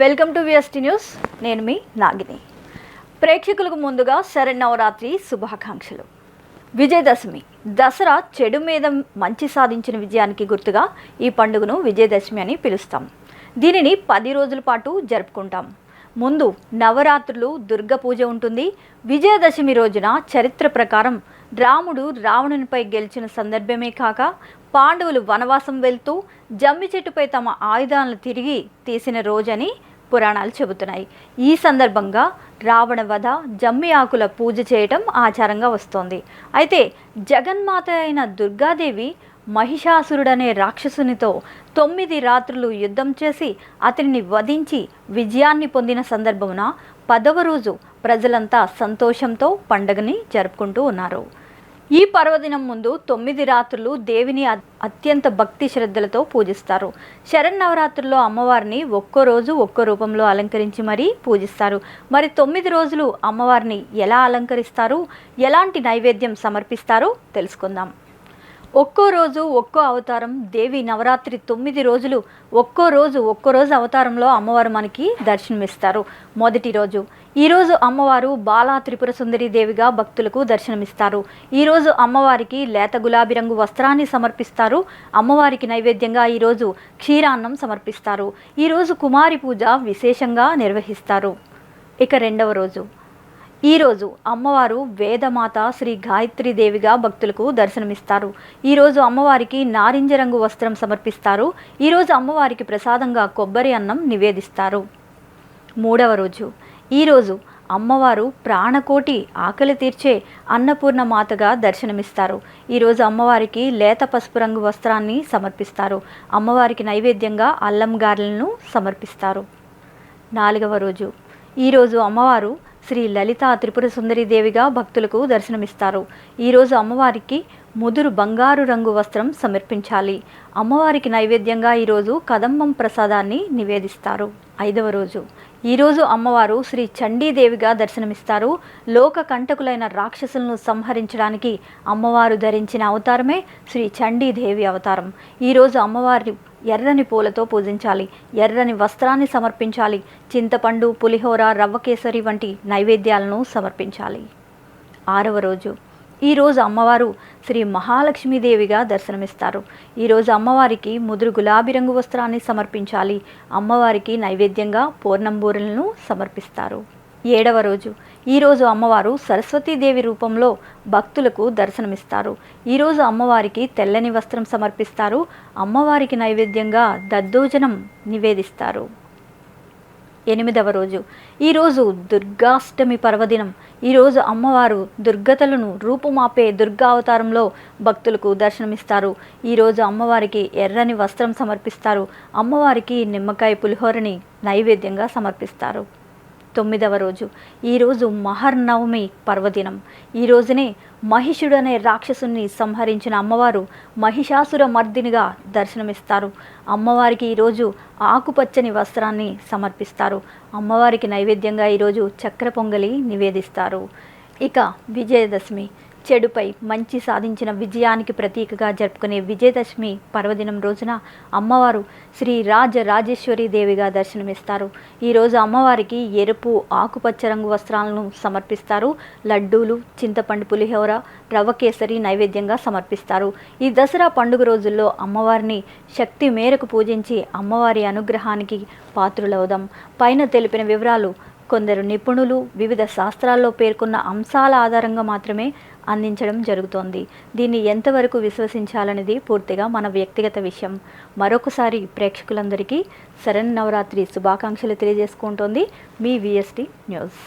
Welcome to VST news. నేను మీ నాగిని. ప్రేక్షకులకు ముందుగా శరన్నవరాత్రి శుభాకాంక్షలు. విజయదశమి. దసరా చెడు మీద మంచి సాధించిన విజయానికి గుర్తుగా ఈ పండుగను విజయదశమి అని పిలుస్తాం. దీనిని పది రోజుల పాటు జరుపుకుంటాం. ముందు నవరాత్రులు దుర్గ పూజ ఉంటుంది. విజయదశమి రోజున చరిత్ర ప్రకారం రాముడు రావణునిపై గెలిచిన సందర్భమే కాక పాండవులు వనవాసం వెళ్తూ జమ్మి చెట్టుపై తమ ఆయుధాలను తిరిగి తీసిన రోజని పురాణాలు చెబుతున్నాయి. ఈ సందర్భంగా రావణ వధ జమ్మి ఆకుల పూజ చేయటం ఆచారంగా వస్తోంది. అయితే జగన్మాత అయిన దుర్గాదేవి మహిషాసురుడనే రాక్షసునితో తొమ్మిది రాత్రులు యుద్ధం చేసి అతనిని వధించి విజయాన్ని పొందిన సందర్భమున పదవ రోజు ప్రజలంతా సంతోషంతో పండగని జరుపుకుంటూ ఉన్నారు. ఈ పర్వదినం ముందు తొమ్మిది రాత్రులు దేవిని అత్యంత భక్తి శ్రద్ధలతో పూజిస్తారు. శరన్నవరాత్రుల్లో అమ్మవారిని ఒక్కో రోజు ఒక్కో రూపంలో అలంకరించి మరీ పూజిస్తారు. మరి తొమ్మిది రోజులు అమ్మవారిని ఎలా అలంకరిస్తారు? ఎలాంటి నైవేద్యం సమర్పిస్తారో తెలుసుకుందాం. ఒక్కో రోజు ఒక్కో అవతారం దేవి నవరాత్రి తొమ్మిది రోజులు ఒక్కో రోజు ఒక్కో రోజు అవతారంలో అమ్మవారు మనకి దర్శనమిస్తారు. మొదటి రోజు. ఈరోజు అమ్మవారు బాలా త్రిపుర సుందరి దేవిగా భక్తులకు దర్శనమిస్తారు. ఈరోజు అమ్మవారికి లేత గులాబీ రంగు వస్త్రాన్ని సమర్పిస్తారు. అమ్మవారికి నైవేద్యంగా ఈరోజు క్షీరాన్నం సమర్పిస్తారు. ఈరోజు కుమారి పూజ విశేషంగా నిర్వహిస్తారు. ఇక రెండవ రోజు. ఈరోజు అమ్మవారు వేదమాత శ్రీ గాయత్రి దేవిగా భక్తులకు దర్శనమిస్తారు. ఈరోజు అమ్మవారికి నారింజ రంగు వస్త్రం సమర్పిస్తారు. ఈరోజు అమ్మవారికి ప్రసాదంగా కొబ్బరి అన్నం నివేదిస్తారు. మూడవ రోజు. ఈరోజు అమ్మవారు ప్రాణకోటి ఆకలి తీర్చే అన్నపూర్ణ మాతగా దర్శనమిస్తారు. ఈరోజు అమ్మవారికి లేత పసుపు రంగు వస్త్రాన్ని సమర్పిస్తారు. అమ్మవారికి నైవేద్యంగా అల్లం గారెలను సమర్పిస్తారు. నాలుగవ రోజు. ఈరోజు అమ్మవారు శ్రీ లలిత త్రిపుర సుందరి దేవిగా భక్తులకు దర్శనమిస్తారు. ఈరోజు అమ్మవారికి ముదురు బంగారు రంగు వస్త్రం సమర్పించాలి. అమ్మవారికి నైవేద్యంగా ఈరోజు కదంబం ప్రసాదాన్ని నివేదిస్తారు. ఐదవ రోజు. ఈరోజు అమ్మవారు శ్రీ చండీదేవిగా దర్శనమిస్తారు. లోక కంటకులైన రాక్షసులను సంహరించడానికి అమ్మవారు ధరించిన అవతారమే శ్రీ చండీదేవి అవతారం. ఈరోజు అమ్మవారి ఎర్రని పూలతో పూజించాలి. ఎర్రని వస్త్రాన్ని సమర్పించాలి. చింతపండు పులిహోర రవ్వ కేసరి వంటి నైవేద్యాలను సమర్పించాలి. ఆరవ రోజు. ఈరోజు అమ్మవారు శ్రీ మహాలక్ష్మీదేవిగా దర్శనమిస్తారు. ఈరోజు అమ్మవారికి ముదురు గులాబీ రంగు వస్త్రాన్ని సమర్పించాలి. అమ్మవారికి నైవేద్యంగా పూర్ణంబూరలను సమర్పిస్తారు. ఏడవ రోజు. ఈరోజు అమ్మవారు సరస్వతీదేవి రూపంలో భక్తులకు దర్శనమిస్తారు. ఈరోజు అమ్మవారికి తెల్లని వస్త్రం సమర్పిస్తారు. అమ్మవారికి నైవేద్యంగా దద్దోజనం నివేదిస్తారు. ఎనిమిదవ రోజు. ఈరోజు దుర్గాష్టమి పర్వదినం. ఈరోజు అమ్మవారు దుర్గతలను రూపుమాపే దుర్గా అవతారంలో భక్తులకు దర్శనమిస్తారు. ఈరోజు అమ్మవారికి ఎర్రని వస్త్రం సమర్పిస్తారు. అమ్మవారికి నిమ్మకాయ పులిహోరని నైవేద్యంగా సమర్పిస్తారు. తొమ్మిదవ రోజు. ఈరోజు మహర్నవమి పర్వదినం. ఈ రోజునే మహిషుడు అనే రాక్షసుని సంహరించిన అమ్మవారు మహిషాసుర మర్దినిగా దర్శనమిస్తారు. అమ్మవారికి ఈరోజు ఆకుపచ్చని వస్త్రాన్ని సమర్పిస్తారు. అమ్మవారికి నైవేద్యంగా ఈరోజు చక్ర పొంగలి నివేదిస్తారు. ఇక విజయదశమి. చెడుపై మంచి సాధించిన విజయానికి ప్రతీకగా జరుపుకునే విజయదశమి పర్వదినం రోజున అమ్మవారు శ్రీ రాజ రాజేశ్వరి దేవిగా దర్శనమిస్తారు. ఈరోజు అమ్మవారికి ఎరుపు ఆకుపచ్చ రంగు వస్త్రాలను సమర్పిస్తారు. లడ్డూలు చింతపండు పులిహోర రవ్వ కేసరి నైవేద్యంగా సమర్పిస్తారు. ఈ దసరా పండుగ రోజుల్లో అమ్మవారిని శక్తి మేరకు పూజించి అమ్మవారి అనుగ్రహానికి పాత్రులవుదాం. పైన తెలిపిన వివరాలు కొందరు నిపుణులు వివిధ శాస్త్రాల్లో పేర్కొన్న అంశాల ఆధారంగా మాత్రమే అందించడం జరుగుతోంది. దీన్ని ఎంతవరకు విశ్వసించాలనేది పూర్తిగా మన వ్యక్తిగత విషయం. మరొకసారి ప్రేక్షకులందరికీ శరణ్ నవరాత్రి శుభాకాంక్షలు తెలియజేసుకుంటోంది మీ విఎస్టీ న్యూస్.